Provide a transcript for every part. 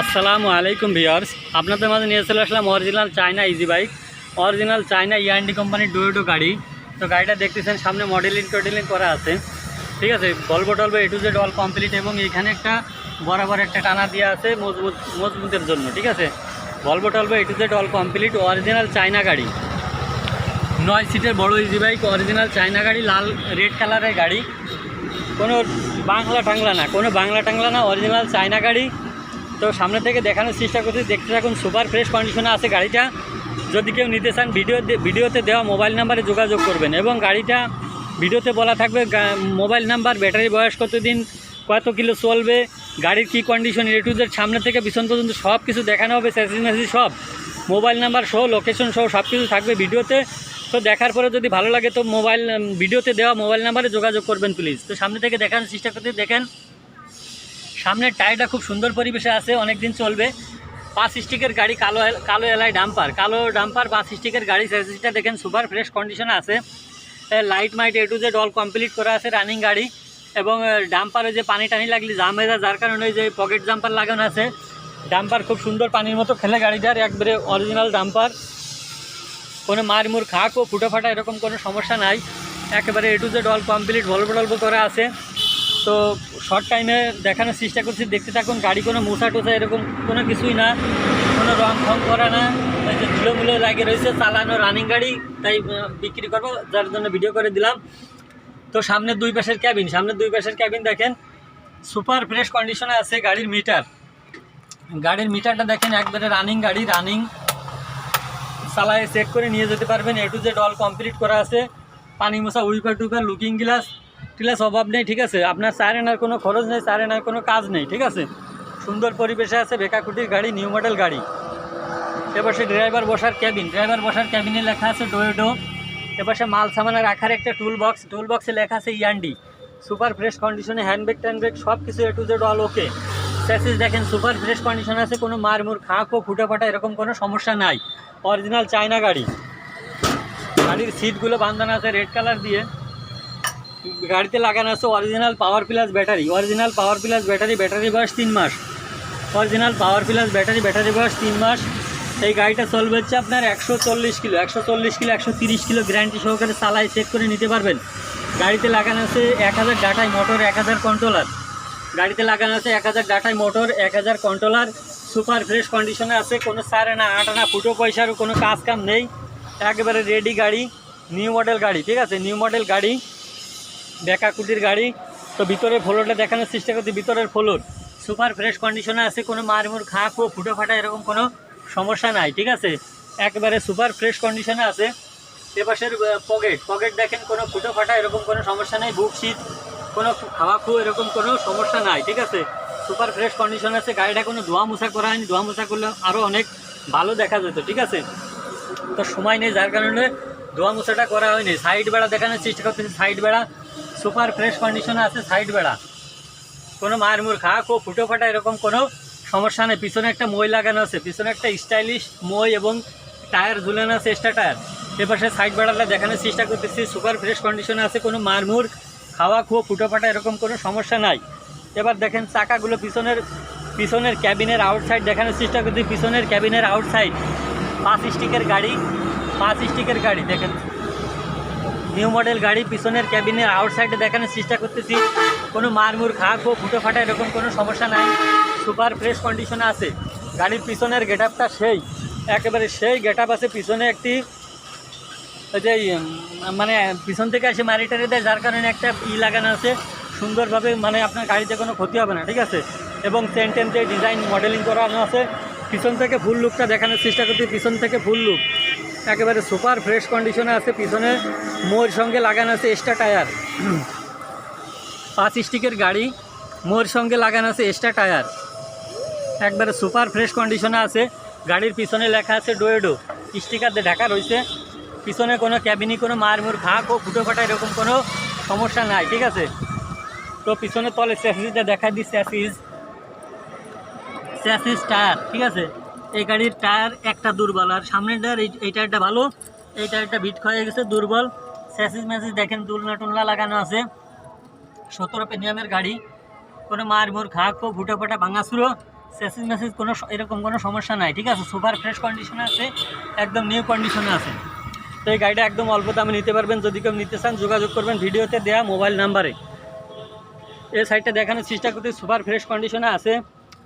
আসসালামু আলাইকুম ভিওর্স আপনাদের মাঝে নিয়ে চলে আসলাম original China easy bike original China ইয়ান্ডি কোম্পানির ডুয়েটো গাড়ি। তো গাড়িটা দেখতেছেন, সামনে মডেলিং টডেলিং করা আছে। ঠিক আছে গল্প টল্প A to Z all complete এবং এখানে একটা বরাবর একটা টানা দেওয়া আছে মজবুত, মজবুতের জন্য, ঠিক আছে? গল্প টল্প A to Z all complete original China গাড়ি। নয় সিটের বড় ইজি বাইক অরিজিনাল চায়না গাড়ি, লাল রেড কালারের গাড়ি। কোনো বাংলা টাংলা না, কোনো বাংলা টাংলা না অরিজিনাল চায়না গাড়ি। তো সামনে থেকে দেখানোর চেষ্টা করছি। দেখতে থাকুন, সুপার ফ্রেশ কন্ডিশনে আছে গাড়িটা। যদি কেউ নিতে চান ভিডিও ভিডিওতে দেওয়া মোবাইল নাম্বারে যোগাযোগ করবেন এবং গাড়িটা ভিডিওতে বলা থাকবে মোবাইল নাম্বার ব্যাটারি বয়স কতদিন, কত কিলো চলবে, গাড়ির কী কন্ডিশন এ টু জেড সামনে থেকে পিছন পর্যন্ত সব কিছু দেখানো হবে স্যাসিস ম্যাসিস সব। মোবাইল নাম্বার সহ লোকেশন সহ সব কিছু থাকবে ভিডিওতে তো দেখার পরে যদি ভালো লাগে, তো মোবাইল ভিডিওতে দেওয়া মোবাইল নাম্বারে যোগাযোগ করবেন প্লিজ তো সামনে থেকে দেখানোর চেষ্টা করতে দেখেন। সামনের টায়ারটা খুব সুন্দর পরিবেশে আছে অনেক দিন চলবে। পাঁচ স্টিকের গাড়ি, কালো কালো এলাই ডাম্পার। কালো ডাম্পার, পাঁচ স্টিকের গাড়ি। সার্ভিসটা দেখেন সুপার ফ্রেশ কন্ডিশনে আছে। Light mite A to Z all complete করা আছে রানিং গাড়ি। এবং ডাম্পারে যে পানি টানি লাগলে জাম হয়ে যায়, যার কারণে যে পকেট জাম্পার লাগানো আছে। ডাম্পার খুব সুন্দর পানির মতো খেলে গাড়িটার একবারে অরিজিনাল ডাম্পার। কোনো মারমুর খাক ও ফুটো ফাটা এরকম কোনো সমস্যা নাই। একেবারে A to Z all complete গল্প টল্প করা আছে। তো শর্ট টাইমে দেখানোর চেষ্টা করছি, দেখতে থাকুন, গাড়ি কোনো মোছা টোসা এরকম কোনো কিছুই না, কোনো রং ফং করা না যে ধুলোমুলো লাগে রয়েছে, চালানো রানিং গাড়ি, তাই বিক্রি করব, যার জন্য ভিডিও করে দিলাম। তো সামনের দুই পাশের ক্যাবিন সামনের দুই পাশের ক্যাবিন দেখেন সুপার ফ্রেশ কন্ডিশনে আছে গাড়ির মিটার গাড়ির মিটারটা দেখেন, একবারে রানিং গাড়ি রানিং চালায় চেক করে নিয়ে যেতে পারবেন। A to Z all complete করা আছে, পানি মোছা উইপার টুইপার লুকিং গ্লাস গ্লাস অভাব নেই, ঠিক আছে? আপনার চার কোনো খরচ নেই চার কোনো কাজ নেই, ঠিক আছে? সুন্দর পরিবেশে আছে বেকাকুটির গাড়ি, নিউ মডেল গাড়ি। এবার সে ড্রাইভার বসার ক্যাবিন, ড্রাইভার বসার ক্যাবিনে লেখা আছে ডোয়েডো এবার সে মাল সামানা রাখার একটা টুল বক্স টুল বক্সে লেখা আছে ইয়ান্ডি সুপার ফ্রেশ কন্ডিশনে হ্যান্ডব্যাগ ট্যান্ডব্যাগ সব কিছু A to Z all okay chassis দেখেন, সুপার ফ্রেশ কন্ডিশন আছে, কোনো মারমুর, খাঁক ফুটে ফাটা এরকম কোনো সমস্যা নাই। অরিজিনাল চায়না গাড়ি। গাড়ির সিটগুলো বাঁধানো আছে রেড কালার দিয়ে। গাড়িতে লাগানো আছে original power plus battery original power plus battery battery বয়স তিন মাস। Original power plus battery battery বয়স তিন মাস। এই গাড়িটা চলবে হচ্ছে আপনার একশো চল্লিশ কিলো। একশো চল্লিশ কিলো, একশো তিরিশ কিলো গ্যারান্টি সহকারে চালাই চেক করে নিতে পারবেন। গাড়িতে লাগানো আছে এক হাজার ডাটাই মোটর এক হাজার কন্ট্রোলার গাড়িতে লাগানো আছে এক হাজার ডাটাই মোটর এক হাজার কন্ট্রোলার সুপার ফ্রেশ কন্ডিশনে আছে, কোনো সারে না আটা না ফুটো পয়সারও কোনো কাজ কাম নেই। একেবারে রেডি গাড়ি নিউ মডেল গাড়ি, ঠিক আছে? নিউ মডেল গাড়ি। বেকাকুটির গাড়ি। তো ভিতরের ফ্লোরটা দেখানোর চেষ্টা করছি, ভিতরের ফ্লোর। সুপার ফ্রেশ কন্ডিশনে আছে, কোনো মারমুর খাঁক ও ফুটো ফাটা এরকম কোনো সমস্যা নাই, ঠিক আছে? একবারে সুপার ফ্রেশ কন্ডিশনে আছে। এপাশের পকেট পকেট দেখেন, কোনো ফুটো ফাটা এরকম কোনো সমস্যা নেই বুক শীত, কোনো খাওয়া খু এরকম কোনো সমস্যা নাই, ঠিক আছে? সুপার ফ্রেশ কন্ডিশন আছে, গাড়িটা কোনো ধোয়া মোছা করা হয়নি, ধোয়া মোছা করলে আরও অনেক ভালো দেখা যেত, ঠিক আছে? তো সময় নেই, যার কারণে ধোয়া মোছাটা করা হয়নি। সাইড বেড়া দেখানোর চেষ্টা করতেছি, সাইড বেড়া সুপার ফ্রেশ কন্ডিশনে আছে সাইড বেড়া। কোনো মায়ের মুর খাক ও ফুটো ফাটা এরকম কোনো সমস্যা নেই। পিছনে একটা মই লাগানো আছে। পিছনে একটা স্টাইলিশ মই এবং টায়ার ঝুলানো আছে এক্সট্রা টায়ার। এপাশে সাইড বেড়াটা দেখানোর চেষ্টা করতেছি। সুপার ফ্রেশ কন্ডিশনে আছে কোনো মারমুর খাওয়া খুয়া ফুটো ফাটা এরকম কোনো সমস্যা নাই। এবার দেখেন চাকাগুলো পিছনের পিছনের ক্যাবিনের আউটসাইড দেখানোর চেষ্টা করছি পিছনের ক্যাবিনের আউটসাইড, পাঁচ স্টিকের গাড়ি, পাঁচ স্টিকের গাড়ি, দেখেন। নিউ মডেল গাড়ি, পিছনের ক্যাবিনের আউটসাইডে দেখানোর চেষ্টা করতেছি। কোনো মারমুর, খাক ও ফুটো ফাটা এরকম কোনো সমস্যা নাই। সুপার ফ্রেশ কন্ডিশনে আছে। গাড়ির পিছনের গেট আপটা সেই। একেবারে সেই গেট আপ আছে পিছনে একটি যে মানে পিছন থেকে এসে মারি টারি দেয়, যার কারণে একটা ই লাগানো আছে। সুন্দরভাবে মানে আপনার গাড়িতে কোনো ক্ষতি হবে না, ঠিক আছে? এবং চেন টেন যে ডিজাইন মডেলিং করানো আছে, পিছন থেকে ফুল লুকটা দেখানোর চেষ্টা করছি পিছন থেকে ফুল লুক একেবারে সুপার ফ্রেশ কন্ডিশনে আছে, পিছনে মোর সঙ্গে লাগানো আছে এক্সট্রা টায়ার পাঁচ স্টিকের গাড়ি মোর সঙ্গে লাগানো আছে এক্সট্রা টায়ার একবারে সুপার ফ্রেশ কন্ডিশনে আছে, গাড়ির পিছনে লেখা আছে ডোয়েডো স্টিকার দিয়ে ঢাকা রয়েছে। পিছনে কোনো ক্যাবিনি কোনো মারমুর খাক ও ফুটো ফাটা এরকম কোনো সমস্যা নাই, ঠিক আছে? তো পিছনে তলে স্যাসিসটা দেখা দিই, স্যাসিস। স্যাসিস টায়ার ঠিক আছে? এই গাড়ির টায়ার একটা দুর্বল, আর সামনের টায়ার এই টায়ারটা ভালো। এই টায়ারটা ভিট হয়ে গেছে, দুর্বল। স্যাসিস ম্যাসিস দেখেন, দুলনা টুলনা লাগানো আছে। সতেরো প্রিমিয়ামের গাড়ি। কোনো মার মোর খাক ও ফুটো ফাটা ভাঙাচুরো সেসিস মেসেজ কোনো স- এরকম কোনো সমস্যা নাই, ঠিক আছে? সুপার ফ্রেশ কন্ডিশনে আছে, একদম নিউ কন্ডিশনে আছে। তো এই গাড়িটা একদম অল্প দামে নিতে পারবেন, যদি কেউ নিতে চান, যোগাযোগ করবেন ভিডিওতে দেওয়া মোবাইল নাম্বারে। এই সাইডটা দেখানোর চেষ্টা করতে, সুপার ফ্রেশ কন্ডিশনে আছে।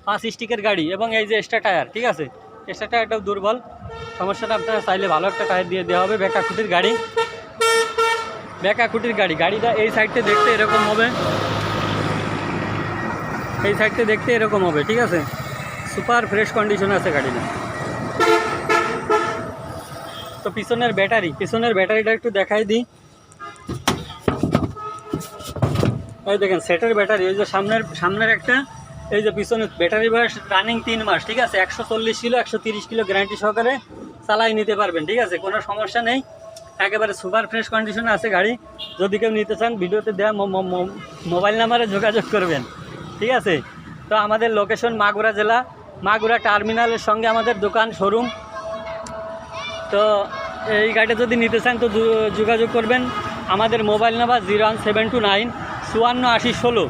পাঁচ স্টিকের গাড়ি এবং এই যে এক্সট্রা টায়ার ঠিক আছে? এক্সট্রা টায়ারটাও দুর্বল। সমস্যাটা আপনারা চাইলে ভালো একটা টায়ার দিয়ে দেওয়া হবে, বেকা খুঁটির গাড়ি। বেকা খুঁটির গাড়ি, গাড়িটা এই সাইডটা দেখতে এরকম হবে। এই সাইডটা দেখতে এরকম হবে, ঠিক আছে? সুপার ফ্রেশ কন্ডিশন আছে গাড়িটা। তো পিছনের ব্যাটারি পিছনের ব্যাটারিটা একটু দেখাই দিই। এই দেখেন, সেটের ব্যাটারি এই যে সামনের সামনের একটা। এই যে পিছনের ব্যাটারি বয়স রানিং তিন মাস, ঠিক আছে? একশো চল্লিশ কিলো, একশো তিরিশ কিলো গ্যারান্টি সহকারে চালাই নিতে পারবেন, ঠিক আছে? কোনো সমস্যা নেই। একেবারে সুপার ফ্রেশ কন্ডিশনে আছে গাড়ি। যদি কেউ নিতে চান, ভিডিওতে দেওয়া মোবাইল নাম্বারে যোগাযোগ করবেন, ঠিক আছে? তো আমাদের লোকেশন মাগুরা জেলা। মাগুরা টার্মিনালের সঙ্গে আমাদের দোকান শোরুম তো এই গাড়িটা যদি নিতে চান, তো যোগাযোগ করবেন। আমাদের mobile number zero one seven two nine চুয়ান্ন আশি ষোলো।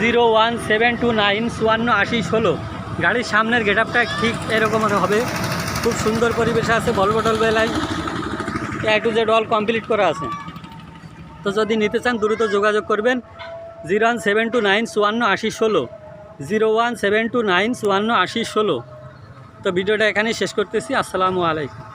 Zero one seven two nine চুয়ান্ন আশি ষোলো। গাড়ির সামনের গেট আপটা ঠিক এরকম হবে। খুব সুন্দর পরিবেশে আছে বলব টলবো এলাই A to Z all complete করা আছে। তো যদি নিতে চান, দ্রুত যোগাযোগ করবেন। Zero one seven two nine চুয়ান্ন আশি ষোলো। Zero one seven two nine চুয়ান্ন আশি ষোলো। তো ভিডিওটা এখানেই শেষ করতেছি। আসসালামু আলাইকুম।